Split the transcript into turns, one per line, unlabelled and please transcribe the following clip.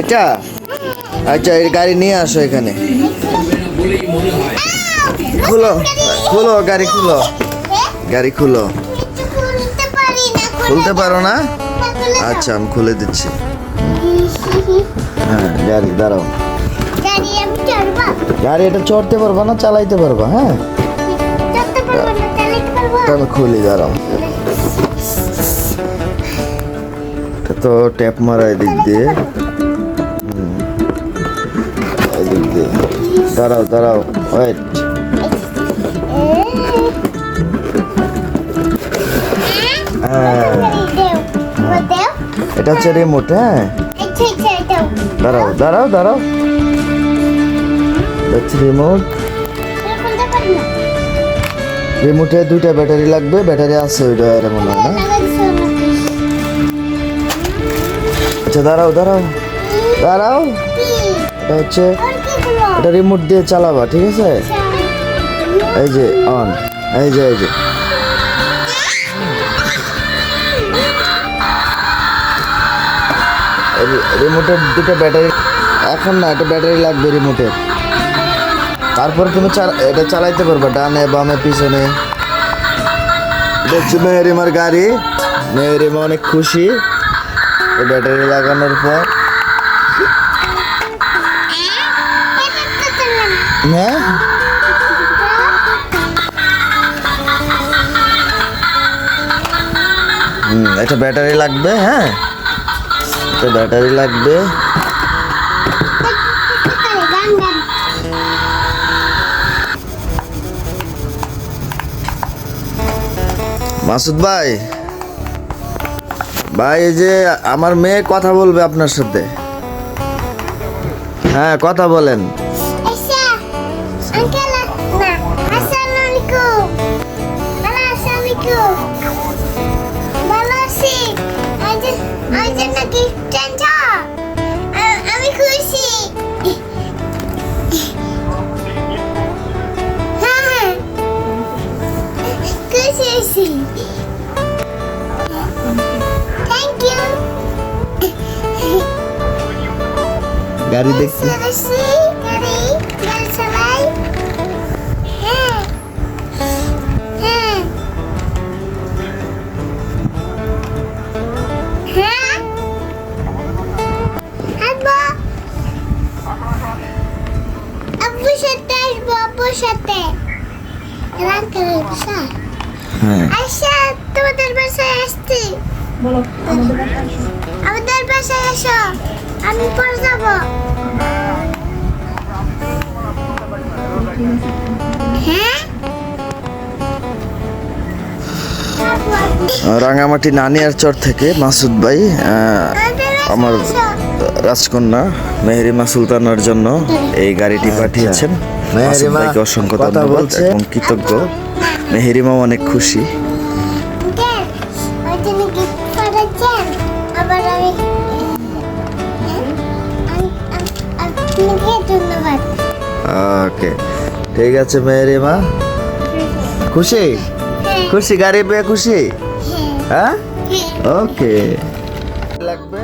এটা? আচ্ছা এই গাড়ি নিয়ে আসো এখানে। খুলো খুলো, গাড়ি খুলো। গাড়ি খুলো।
খুলতে পারি না?
আচ্ছা আমি খুলে দিচ্ছি। হ্যাঁ গাড়ি, দাঁড়াও।
গাড়ি
এটা চড়তে পারবা না, চালাইতে পারবা হ্যাঁ? আমি খুলি, দাঁড়াও। তো ট্যাপ মারা এদিক দিয়ে। দিয়ে দাঁড়াও দাঁড়াও ওয়েট এটা হচ্ছে রিমোট হ্যাঁ? দাঁড়াও দাঁড়াও দাঁড়াও। রিমোট রিমোটে দুইটা ব্যাটারি লাগবে ব্যাটারি আছে ওইটা হয় না? আচ্ছা দাঁড়াও দাঁড়াও। দাঁড়াও। এটা হচ্ছে এটা রিমোট দিয়ে চালাবা, ঠিক আছে? এই যে অন এই যে এই যে। রিমোটের দুটো ব্যাটারি, এখন না একটা ব্যাটারি লাগবে রিমোটের তারপরে তুমি এটা চালাইতে পারবে, ডানে, বামে, পিছনে। হচ্ছে মেহরিমার গাড়ি। মেহরিমা অনেক খুশি। ব্যাটারি লাগানোর পর। হ্যাঁ হুম এটা ব্যাটারি লাগবে হ্যাঁ? এটা ব্যাটারি লাগবে। মাসুদ ভাই ভাই, এই যে আমার মেয়ে কথা বলবে আপনার সাথে। হ্যাঁ কথা বলেন।
আঙ্কেল না আসসালামু আলাইকুম হ্যালো আসসালামু আলাইকুম ভালো আছি আজ আজ নাকি টেনশন আমি খুশি হ্যাঁ খুশি আছি থ্যাংক ইউ
গাড়ি দেখছি
হ্যাঁ। আচ্ছা তোমাদের বাসায় আসছি। আমাদের বাসায় এসো। আমি পরে যাব। হ্যাঁ?
রাঙামাটি নানিয়ার চর থেকে মাসুদ ভাই আহ, আমার রাজকন্যা মেহেরিমা সুলতানার জন্য এই গাড়িটি পাঠিয়েছেন। মাসুদ অসংখ্য
কথা
ধন্যবাদ
বলছে।
এবং কৃতজ্ঞ। মেহেরিমাও অনেক খুশি। ওকে ঠিক আছে মেহেরিমা খুশি?
হ্যাঁ।
খুশি? গাড়ি পেয়ে খুশি?
হ্যাঁ।
হ্যাঁ?
হ্যাঁ।
ওকে লাগবে?